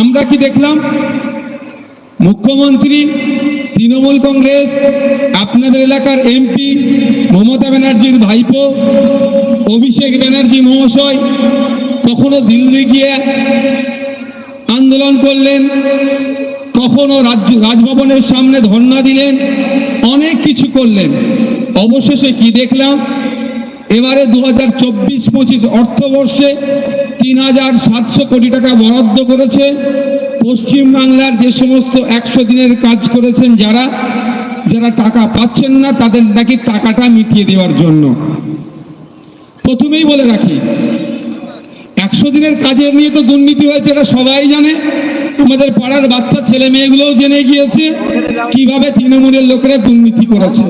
আমরা কি দেখলাম? মুখ্যমন্ত্রী, তৃণমূল কংগ্রেস, আপনাদের এলাকার এমপি মমতা ব্যানার্জির ভাইপো, অভিষেক ব্যানার্জি মহাশয় কখনো দিল্লি গিয়ে আন্দোলন করলেন, কখনো রাজ্য, রাজভবনের সামনে ধর্ণা দিলেন, অনেক কিছু করলেন। অবশেষে কি দেখলাম? এবারে দু হাজার চব্বিশ পঁচিশ অর্থবর্ষে তিন হাজার সাতশো কোটি টাকা বরাদ্দ করেছে। পশ্চিমবাংলার যে সমস্ত একশো দিনের কাজ করেছেন যারা যারা টাকা পাচ্ছেন না, তাদের নাকি টাকাটা মিটিয়ে দেওয়ার জন্য। প্রথমেই বলে রাখি, একশো দিনের কাজের নিয়ে তো দুর্নীতি হয়েছে, এটা সবাই জানে। আমাদের পাড়ার বাচ্চা, ছেলে মেয়েগুলোও জেনে গিয়েছে কীভাবে তৃণমূলের লোকেরা দুর্নীতি করেছে।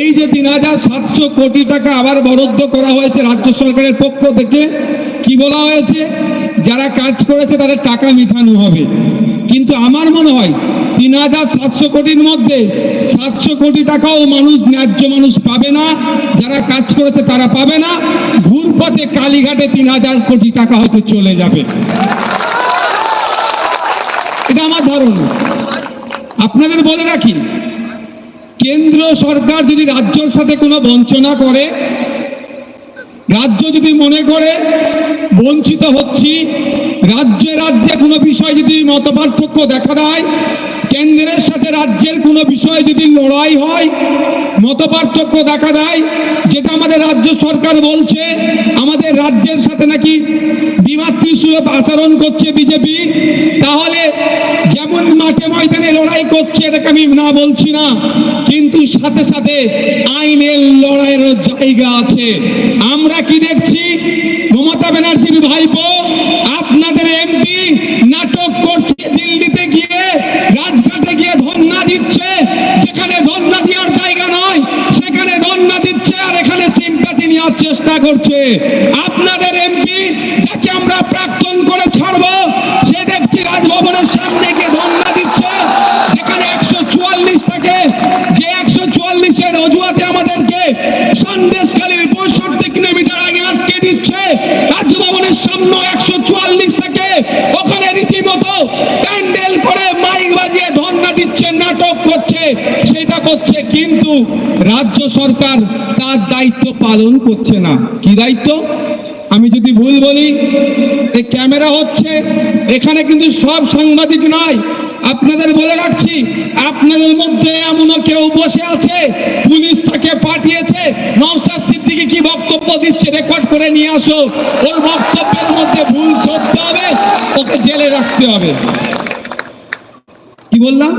এই যে তিন হাজার সাতশো কোটি টাকা আবার বরাদ্দ করা হয়েছে রাজ্য সরকারের পক্ষ থেকে কি বলা হয়েছে? যারা কাজ করেছে তাদের টাকা মিঠানো হবে। কিন্তু আমার মনে হয় তিন হাজার সাতশো কোটির মধ্যে সাতশো কোটি টাকাও মানুষ, ন্যায্য মানুষ পাবে না। যারা কাজ করেছে তারা পাবে না। ঘুরপথে কালীঘাটে তিন হাজার কোটি টাকা হয়তো চলে যাবে। এটা আমার ধারণা। আপনাদের বলে রাখি কেন্দ্র সরকার যদি রাজ্যর সাথে কোনো বঞ্চনা করে রাজ্য যদি মনে করে, বঞ্চিত হচ্ছি, রাজ্যে রাজ্যে কোনো বিষয় যদি মতপার্থক্য দেখা দেয়, কেন্দ্রের সাথে রাজ্যের কোনো বিষয়ে যদি লড়াই হয় মতপার্থক্য দেখা দেয়, যেটা আমাদের রাজ্য সরকার বলছে, আমাদের রাজ্যের সাথে নাকি বিমাতৃসুলভ আচরণ করছে বিজেপি, তাহলে যেমন মাঠে ময়দানে লড়াই করছে এটাকে আমি না বলছি না, কিন্তু সাথে সাথে আইনের লড়াইয়ের জায়গা আছে। আমরা কি দেখছি? মমতা ব্যানার্জির ভাইপো, আপনাদের এমপি নাটক করছে, দিল্লিতে গিয়ে, রাজঘাটে গিয়ে ধর্ণা দিচ্ছে, যেখানে ধর্ণা দেওয়ার জায়গা নয়, সেখানে ধর্ণা দিচ্ছে আর এখানে সিম্পাতি নেওয়ার চেষ্টা করছে। কিলোমিটার আগে আটকে দিচ্ছে। রাজভবনের সামনে একশো চুয়াল্লিশ থেকে। ওখানে রীতিমতো প্যান্ডেল করে মাইক বাজিয়ে ধর্ণা দিচ্ছে, নাটক করছে। সেটা করছে কিন্তু রাজ্য সরকার তার দায়িত্ব পালন করছে না। কি দায়িত্ব? আমি যদি ভুল বলি, এই ক্যামেরা হচ্ছে, এখানে কিন্তু সব সাংবাদিক নয়। আপনাদের বলে রাখছি, আপনাদের মধ্যে এমনও কেউ বসে আছে, পুলিশ তাকে পাঠিয়েছে। নওসাদ সিদ্দিকি কি বক্তব্য দিচ্ছে রেকর্ড করে নিয়ে আসো। ওর বক্তব্যের মধ্যে ভুল করতে হবে, ওকে জেলে রাখতে হবে। কি বললাম?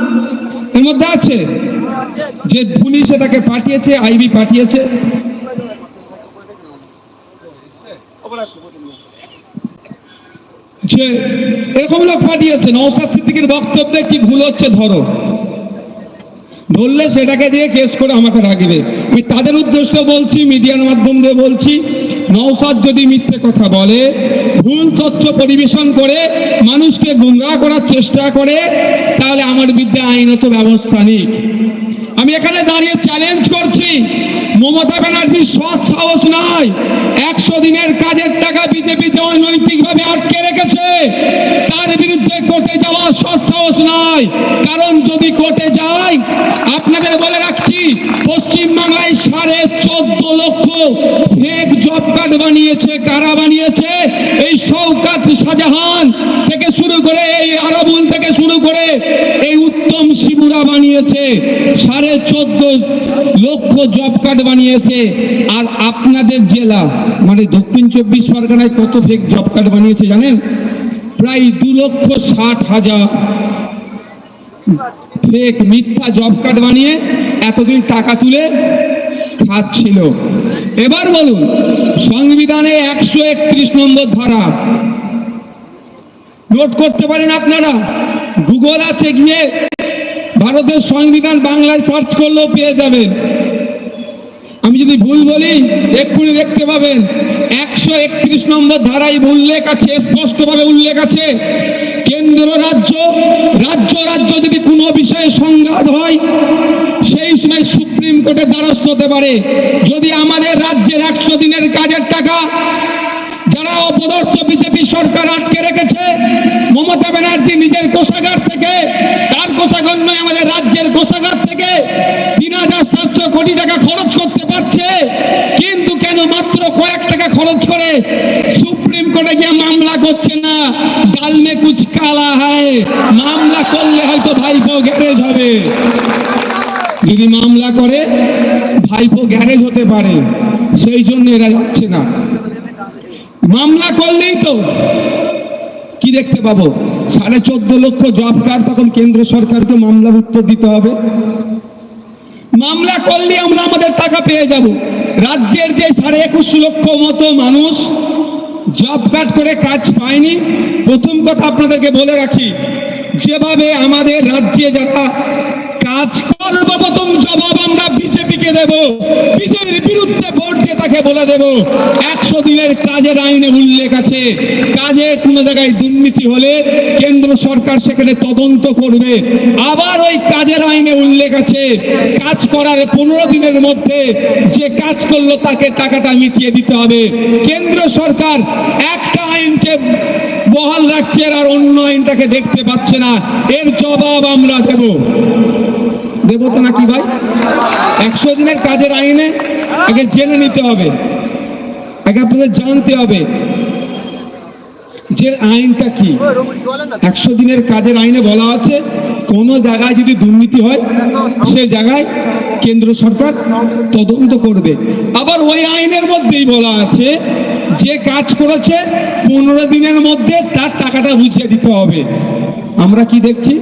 এর মধ্যে আছে, যে পুলিশে তাকে পাঠিয়েছে, আইবি পাঠিয়েছে। এরকম লোক পাঠিয়েছে নওসাদ সিদ্দিকের বক্তব্যে কি ভুল হচ্ছে ধরো। ধরলে সেটাকে দিয়ে কেস করে আমাকে রাখবে আমি তাদের উদ্দেশ্য বলছি, মিডিয়ার মাধ্যম দিয়ে বলছি নওসাদ যদি মিথ্যে কথা বলে, ভুল তথ্য পরিবেশন করে, মানুষকে গুমরাহ করার চেষ্টা করে, তাহলে আমার বিদ্যা আইনত ব্যবস্থা নিক আমি এখানে দাঁড়িয়ে চ্যালেঞ্জ করছি। মমতা ব্যানার্জির সৎ সাহস নয় একশো দিনের কাজের টাকা বিজেপি যে অনৈতিকভাবে আটকে রেখেছে, তার বিরুদ্ধে কোর্টে যাওয়া সৎ সাহস নয় কারণ যদি কোর্টে যায় আপনাদের বলে রাখছি পশ্চিম বাংলায় সাড়ে চোদ্দ লক্ষ ফেক জব কার্ড বানিয়েছে। কারা বানিয়েছে? এই শৌকাত শাহজাহান থেকে শুরু করে এই আরাবুল থেকে শুরু করে এই উত্তম শিবুরা বানিয়েছে, সাড়ে চোদ্দ লক্ষ জব কার্ড বানিয়েছে, আর আপনাদের জেলা মানে দক্ষিণ চব্বিশ পরগনায় কত ফেক জব কার্ড বানিয়েছে জানেন? প্রায় দু লক্ষ ষাট হাজার ফেক মিথ্যা জব কার্ড বানিয়ে এতদিন টাকা তুলে খাচ্ছিল। এবার বলুন, সংবিধানে একশো একত্রিশ নম্বর ধারা। নোট করতে পারেন আপনারা? গুগল আছে গিয়ে ভারতের সংবিধান বাংলায় সার্চ করলেও পেয়ে যাবেন। আমি যদি ভুল বলি, এক্ষুনি দেখতে পাবেন, একশো একত্রিশ নম্বর ধারায় উল্লেখ আছে, স্পষ্টভাবে উল্লেখ আছে। কেন্দ্র রাজ্য রাজ্য রাজ্য যদি কোনো বিষয়ে সংঘাত হয়, সেই সময় সুপ্রিম কোর্টের দ্বারস্থ হতে পারে। যদি আমাদের রাজ্যের একশো দিনের কাজের টাকা যারা অপদার্থ বিজেপি সরকার আটকে রেখেছে, মমতা ব্যানার্জির না মামলা করলে হয়তো ভাইপো গ্যারেজ হবে। যদি মামলা করে, ভাইপো গ্যারেজ হতে পারে। সেই জন্য এরা যাচ্ছে না। মামলা করলেই তো কি দেখতে পাবো? সাড়ে চোদ্দ লক্ষ জব কার্ড তখন কেন্দ্র সরকারকে মামলার উত্তর দিতে হবে। মামলা করলে আমরা আমাদের টাকা পেয়ে যাব। রাজ্যের যে সাড়ে একুশ লক্ষ মতো মানুষ জব কার্ড করে কাজ পায়নি প্রথম কথা আপনাদেরকে বলে রাখি যেভাবে আমাদের রাজ্যে যারা কাজ সর্বপ্রথম জবাব আমরা বিজেপিকে দেব। বিজেপির বিরুদ্ধে ভোট দিয়ে তাকে বলে দেব। একশো দিনের কাজের আইনে উল্লেখ আছে। কাজে কোনো জায়গায় দুর্নীতি হলে কেন্দ্র সরকার সেখানে তদন্ত করবে। আবার ওই কাজের আইনে উল্লেখ আছে, কাজ করার পনেরো দিনের মধ্যে যে কাজ করল তাকে টাকাটা মিটিয়ে দিতে হবে। কেন্দ্র সরকার একটা আইনকে বহাল রাখছে আর অন্য আইনটাকে দেখতে পাচ্ছে না। এর জবাব আমরা দেব। দেবো তো নাকি ভাই? একশো দিনের কাজের আইনে আগে জেনে নিতে হবে। আগে আপনাদের জানতে হবে যে আইনটা কি। একশো দিনের কাজের আইনে বলা আছে, কোন জায়গায় যদি দুর্নীতি হয় সে জায়গায় কেন্দ্র সরকার তদন্ত করবে। আবার ওই আইনের মধ্যেই বলা আছে, যে কাজ করেছে, পনেরো দিনের মধ্যে তার টাকাটা বুঝিয়ে দিতে হবে। আমরা কি দেখছি?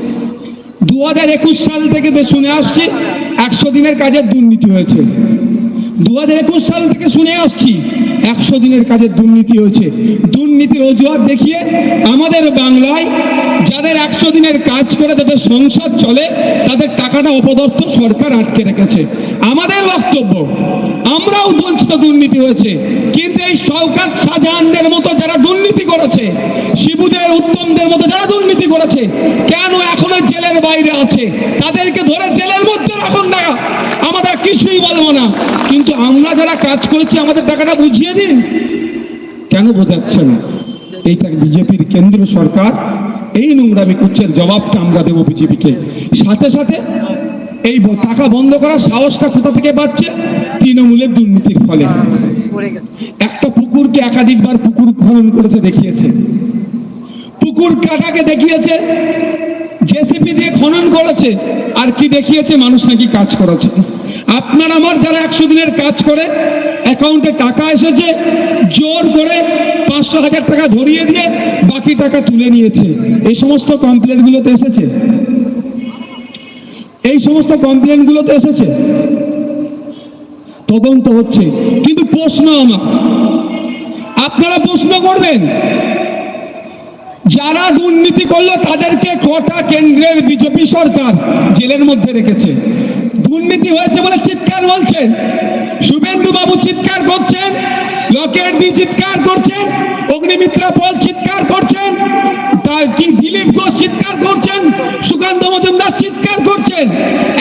দু হাজার একুশ সাল থেকে শুনে আসছি, একশো দিনের কাজের দুর্নীতি হয়েছে। দু হাজার একুশ সাল থেকে শুনে আসছি, একশো দিনের কাজের দুর্নীতি হয়েছে। দুর্নীতির অজুহাত দেখিয়ে আমাদের বাংলায় যাদের একশো দিনের কাজ করে তাদের সংসার চলে, তাদের টাকাটা অপদর্থ সরকার আটকে রেখেছে। আমাদের বক্তব্য, আমরাও বঞ্চিত দুর্নীতি হয়েছে, কিন্তু এই শওকাত শাহজাহানদের মতো যারা দুর্নীতি করেছে, শিবুদের উত্তমদের মতো যারা দুর্নীতি করেছে, কেন জেলের বাইরে আছে। তাদেরকে ধরে জেলের মধ্যে রাখুন না। আমরা কিছুই বলব না। কিন্তু আমরা যারা কাজ করেছি, আমাদের টাকাটা বুঝিয়ে দিন। কেন বোঝাচ্ছে না এইটা বিজেপির কেন্দ্র সরকার। এই নোংরামি করছে, এর জবাবটা আমরা দেবো বিজেপিকে। সাথে সাথে এই টাকা বন্ধ করার সাহসটা কোথা থেকে পাচ্ছে? তৃণমূলের দুর্নীতির ফলে। একটা পুকুরকে একাধিকবার পুকুর খনন করেছে, দেখিয়েছে। পুকুর কাটাকে দেখিয়েছে। জেসিপি দিয়ে খনন করেছে, আর কি দেখিয়েছে, মানুষ নাকি কাজ করেছে। আপনার আমার যারা একশো দিনের কাজ করে, অ্যাকাউন্টে টাকা এসেছে, জোর করে পাঁচশো হাজার টাকা ধরিয়ে দিয়ে বাকি টাকা তুলে নিয়েছে। এই সমস্ত কমপ্লেন গুলোতে এসেছে? এই সমস্ত কমপ্লেন গুলোতে এসেছে? তদন্ত হচ্ছে। কিন্তু প্রশ্ন আমার, আপনারা প্রশ্ন করবেন? যারা দুর্নীতি করল তাদেরকে কটা কেন্দ্রের বিজেপি সরকার জেলের মধ্যে রেখেছে। দুর্নীতি হয়েছে বলে চিৎকার বলছেন। শুভেন্দু বাবু চিৎকার করছেন লকেট দি চিৎকার করছেন, অগ্নিমিত্রা পল চিৎকার করছেন কি দিলীপ ঘোষ চিৎকার করছেন, সুকান্ত মজুমদার চিৎকার করছেন,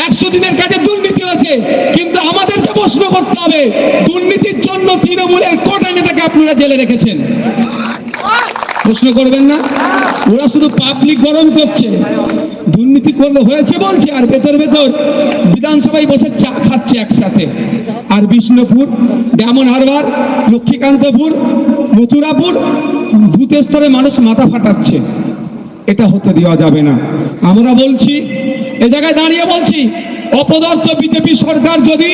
একশো দিনের কাজে দুর্নীতি হয়েছে, কিন্তু আমাদেরকে প্রশ্ন করতে হবে, দুর্নীতির জন্য তৃণমূলের কোটা নেতাকে আপনারা জেলে রেখেছেন। প্রশ্ন করবেন না। ওরা শুধু পাবলিক গরম করছে। দুর্নীতি করলে হয়েছে বলছে, আর ভেতর ভেতর বিধানসভায় বসে চা খাচ্ছে একসাথে। আর Bishnupur Diamond Harbour, Lakshmikantapur, Mathurapur booth স্তরে মানুষ মাথা ফাটাচ্ছে। এটা হতে দেওয়া যাবে না। আমরা বলছি, এ জায়গায় দাঁড়িয়ে বলছি অপদার্থ বিজেপি সরকার যদি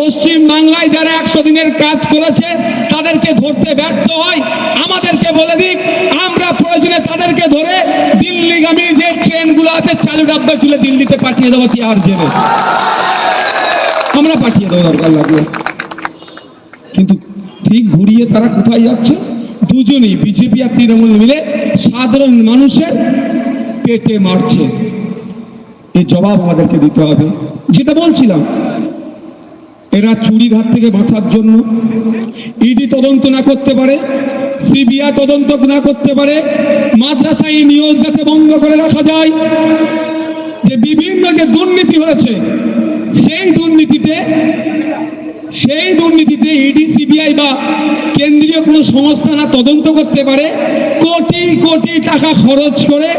পশ্চিম বাংলায় যারা একশো দিনের কাজ করেছে, তাদেরকে ধরতে ব্যর্থ হয়, আমাদেরকে বলে দিক, আমরা প্রয়োজনে তাদেরকে ধরে দিল্লিগামী যে ট্রেনগুলো আছে, চালু ডাব্বায় তুলে দিল্লিতে পাঠিয়ে দেবো আর জেলে। আমরা পাঠিয়ে দেবো দরকার লাগলে। কিন্তু ঠিক ঘুরিয়ে তারা কোথায় যাচ্ছে? দুজনেই বিজেপি আর তৃণমূল মিলে সাধারণ মানুষের পেটে মারছে। এই জবাব আমাদেরকে দিতে হবে। যেটা বলছিলাম, এরা চুরিঘাট থেকে বাঁচার জন্য ইডি তদন্ত না করতে পারে, সিবিআই তদন্ত না করতে পারে, মাদ্রাসায় নিয়োগ যাতে বন্ধ করে রাখা যায়। যে বিভিন্ন যে দুর্নীতি হয়েছে, সেই দুর্নীতিতে সেই দুর্নীতিতে ইডি, সিবিআই বা কেন্দ্রীয় কোনো সংস্থা না তদন্ত করতে পারে, কোটি কোটি টাকা খরচ করে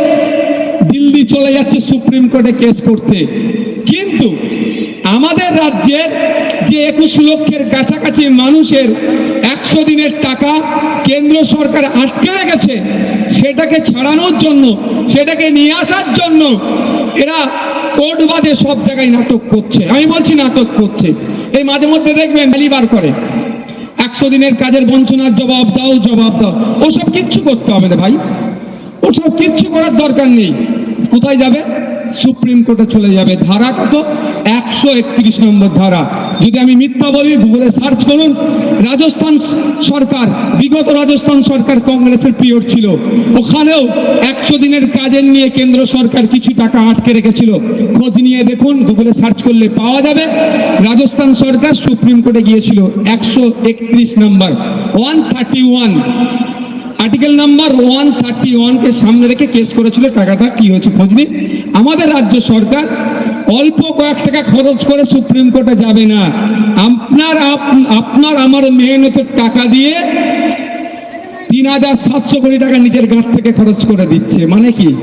দিল্লি চলে যাচ্ছে সুপ্রিম কোর্টে কেস করতে। কিন্তু আমাদের রাজ্যের যে একুশ লক্ষের কাছাকাছি মানুষের একশো দিনের টাকা কেন্দ্র সরকার আটকে রেখেছে, সেটাকে ছাড়ানোর জন্য, সেটাকে নিয়ে আসার জন্য এরা কোর্ট বাদে সব জায়গায় নাটক করছে। আমি বলছি নাটক করছে। এই মাঝে মধ্যে দেখবেন গালিবার করে। একশো দিনের কাজের বঞ্চনার জবাব দাও জবাব দাও। ওসব কিচ্ছু করতে হবে না ভাই। ওসব কিচ্ছু করার দরকার নেই। কোথায় যাবে? সুপ্রিম কোর্টে চলে যাবে। ধারা কত? একশো একত্রিশ নম্বর ধারা। যদি আমি মিথ্যা বলি গুগলে সার্চ করুন রাজস্থান সরকার, বিগত রাজস্থান সরকার কংগ্রেসের পিরিয়ড ছিল। ওখানেও একশো দিনের কাজের নিয়ে কেন্দ্র সরকার কিছু টাকা আটকে রেখেছিল। খোঁজ নিয়ে দেখুন গুগলে সার্চ করলে পাওয়া যাবে। রাজস্থান সরকার সুপ্রিম কোর্টে গিয়েছিল। একশো একত্রিশ নম্বর। One thirty one. Article number one thirty ওয়ানকে সামনে রেখে কেস করেছিল, টাকাটা কি হয়েছে খোঁজ আমাদের রাজ্য সরকার অল্প কয়েক টাকা খরচ করে সুপ্রিম কোর্টে যাবে না। আপনার আপ- আপনার আমার মেহনতের টাকা দিয়ে তিন হাজার সাতশো কোটি টাকা নিজের গাঁট থেকে খরচ করে দিচ্ছে। মানে কি?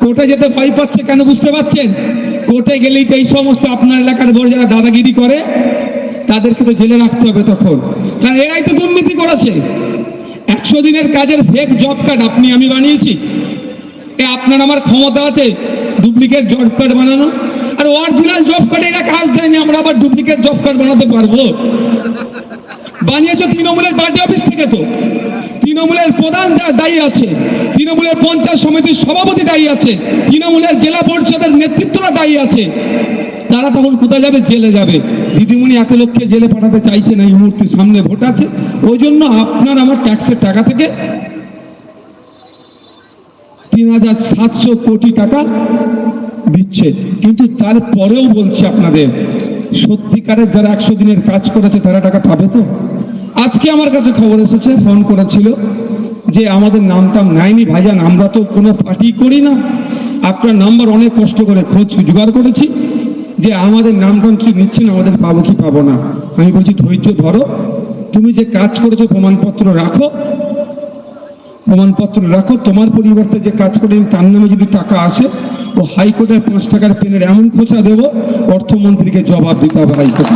কোর্টে যেতে ভয় পাচ্ছে কেন বুঝতে পারছেন? কোর্টে গেলেই তো এই সমস্ত আপনার এলাকার বড় যারা দাদাগিরি করে, তাদেরকে তো জেলে রাখতে হবে তখন। কারণ এরাই তো দুর্নীতি করেছে। একশো দিনের কাজের ফেক জব কার্ড আপনি, আমি বানিয়েছি। এ আপনার আমার ক্ষমতা আছে ডুপ্লিকেট জব কার্ড বানানো। আর অরিজিনাল জব কার্ডে এরা কাজ দেয়নি, আমরা আবার ডুপ্লিকেট জব কার্ড বানাতে পারব। বানিয়েছে তৃণমূলের পার্টি অফিস থেকে তো। তৃণমূলের প্রধান দায়ী আছে, তৃণমূলের পঞ্চায়েত সমিতির সভাপতি দায়ী আছে, তৃণমূলের জেলা পরিষদের নেতৃত্বরা দায়ী আছে। তারা তখন কোথায় যাবে? জেলে যাবে। দিদিমণি এত লোককে জেলে পাঠাতে চাইছে না এই মুহূর্তে, সামনে ভোট আছে। ওই জন্য আপনার আমার ট্যাক্সের টাকা থেকে তিন হাজার সাতশো কোটি টাকা দিচ্ছে। কিন্তু তারপরেও বলছি আপনাদের, সত্যিকারের যারা একশো দিনের কাজ করেছে, তারা টাকা পাবে তো? আজকে আমার কাছে খবর এসেছে, ফোন করেছিল যে আমাদের নামটাম নেয়নি ভাইজান, আমরা তো কোনো পার্টি করি না। আপনার নাম্বার অনেক কষ্ট করে খোঁজ, জোগাড় করেছি। যে আমাদের নাম নামটাম কি নিচ্ছেন আমাদের পাবো কি পাবো না? আমি বলছি, ধৈর্য ধরো। তুমি যে কাজ করেছ, প্রমাণপত্র রাখো। প্রমাণপত্র রাখো। তোমার পরিবর্তে যে কাজ করে তার নামে যদি টাকা আসে, ও হাইকোর্টের পাঁচ টাকার পেনের এমন খোঁচা দেব, অর্থমন্ত্রীকে জবাব দিতে হবে হাইকোর্টে।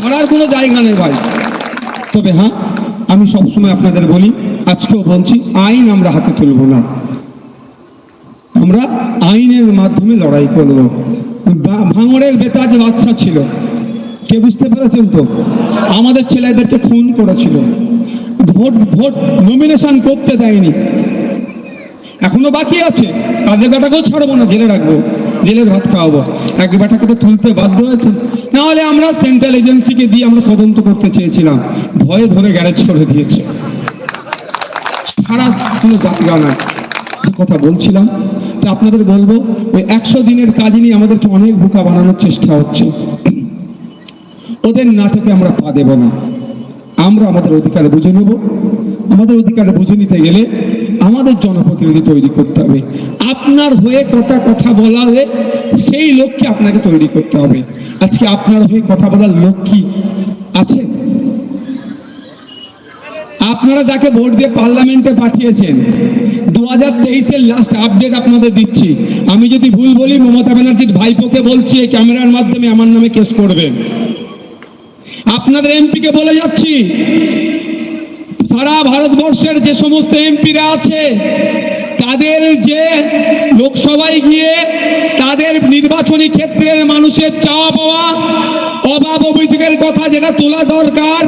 ছাড়ার কোনো জায়গা নেই ভাই। তবে হ্যাঁ আমি সবসময় আপনাদের বলি, আজকেও বলছি, আইন আমরা হাতে তুলব না। আমরা আইনের মাধ্যমে লড়াই করব। ভাঙড়ের বেতাজ বাদশা ছিল। কে বুঝতে পেরেছেন তো? আমাদের ছেলেদেরকে খুন করেছিল। ভোট ভোট নমিনেশন করতে দেয়নি। এখনও বাকি আছে। তাদের বেটাকেও ছাড়বো না, জেলে রাখব। জেলে ভাত খাওয়াবো। এক বেটাকে তো তুলতে বাধ্য হয়েছে। না হলে আমরা সেন্ট্রাল এজেন্সিকে দিয়ে আমরা তদন্ত করতে চেয়েছিলাম। ভয়ে ধরে গ্যারেজ করে দিয়েছে। জায়গা নাই। যে কথা বলছিলাম। তো আপনাদের বলব, ওই একশো দিনের কাজ নিয়ে আমাদেরকে অনেক বোকা বানানোর চেষ্টা হচ্ছে। ওদের নাটকে আমরা পা দেব না। আমরা আমাদের অধিকার বুঝে নেব। আমাদের অধিকার বুঝে নিতে গেলে আমাদের জনপ্রতিনিধি তৈরি করতে হবে। আপনার হয়ে কটা কথা বলা হয়ে সেই লোককে আপনাকে তৈরি করতে হবে। আজকে আপনার হয়ে কথা বলার লোক কি আছে? আপনারা যাকে ভোট দিয়ে পার্লামেন্টে পাঠিয়েছেন দু হাজার তেইশের লাস্ট আপডেট আপনাদের দিচ্ছি। আমি যদি ভুল বলি, মমতা ব্যানার্জির ভাইপোকে বলছি, এই ক্যামেরার মাধ্যমে আমার নামে কেস করবেন আপনাদের এমপিকে বলে যাচ্ছি, সারা ভারতবর্ষের যে সমস্ত এমপিরা আছে, তাদের যে লোকসভায় গিয়ে তাদের নির্বাচনী ক্ষেত্রের মানুষের চাওয়া পাওয়া অভাব অভিযোগের কথা যেটা তোলা দরকার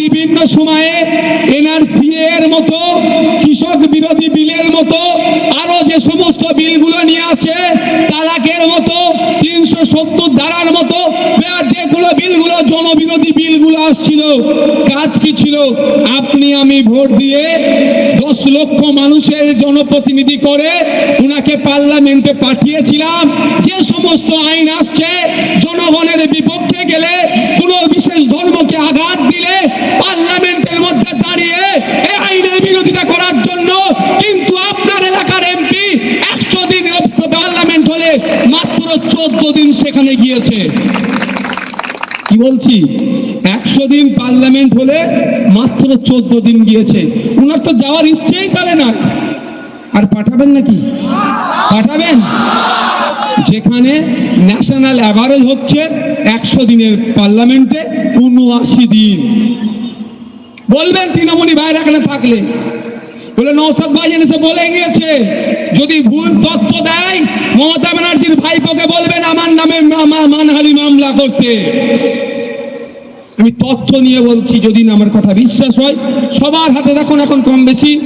বিভিন্ন সময়ে এনআরসি এর মতো, কৃষক বিরোধী বিলের মতো, আরও যে সমস্ত বিলগুলো নিয়ে আসে তালাকের মতো, তিনশো সত্তর ধারার মতো যেগুলো বিলগুলো জনবিরোধী বিলগুলো আসছিল, কাজ কি ছিল? আপনি, আমি ভোট দিয়ে দশ লক্ষ মানুষের জনপ্রতিনিধি করে ওনাকে পার্লামেন্টে পাঠিয়েছিলাম। যে সমস্ত আইন আসছে, জনগণের বিপক্ষে গেলে কোনো বিশেষ ধর্মকে আঘাত দিলে পার্লামেন্টের মধ্যে দাঁড়িয়ে এই আইনের বিরোধিতা করার জন্য কিন্তু আপনার এলাকার এমপি একশো দিন পার্লামেন্ট হলে মাত্র চোদ্দ দিন সেখানে গিয়েছে। কি বলছি? একশো দিন পার্লামেন্ট হলে মাত্র চোদ্দ দিন গিয়েছে। ওনার তো যাওয়ার ইচ্ছেই তাহলে না আর পাঠাবেন নাকি? পাঠাবেন? যেখানে ন্যাশনাল অ্যাভারেজ হচ্ছে একশো দিনের পার্লামেন্টে উনআশি দিন। বলবেন তৃণমূলী ভাইরা এখানে থাকলে। বলে নৌসাদ ভাই এনেছে বলে গিয়েছে, যদি ভুল তথ্য দেয়, মমতা ব্যানার্জির ভাইপোকে বলবেন আমার নামে মা- মানহানি মামলা করতে। আমি তথ্য নিয়ে বলছি, যদি না আমার কথা বিশ্বাস হয়। সবার হাতে দেখুন, এখন কম বেশি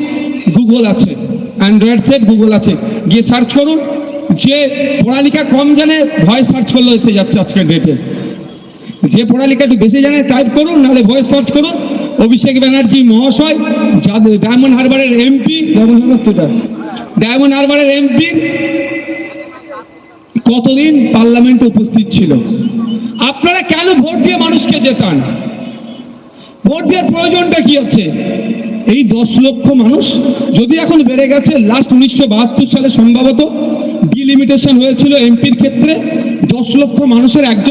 গুগল আছে অ্যান্ড্রয়েড সেট গুগল আছে। গিয়ে সার্চ করুন, যে পড়ালেখা কম জানে ভয়েস সার্চ করলে এসে যাচ্ছে আজকের ডেটে যে পড়ালেখা একটু বেশি জানে টাইপ করুন, নাহলে ভয়েস সার্চ করুন অভিষেক ব্যানার্জি মহাশয় ডায়মন্ড হারবারের এমপি ডায়মন্ড হারবার ডায়মন্ড হারবারের এমপি কতদিন পার্লামেন্টে উপস্থিত ছিল? আপনারা কেন ভোট দিয়ে মানুষকে জেতান? ভোট দেওয়ার প্রয়োজনটা কি আছে? এই দশ লক্ষ মানুষ যদি এখন বেড়ে গেছে লাস্ট উনিশশো বাহাত্তর সালে সম্ভবত ডিলিমিটেশন হয়েছিল এমপির ক্ষেত্রে দশ লক্ষ মানুষের একজন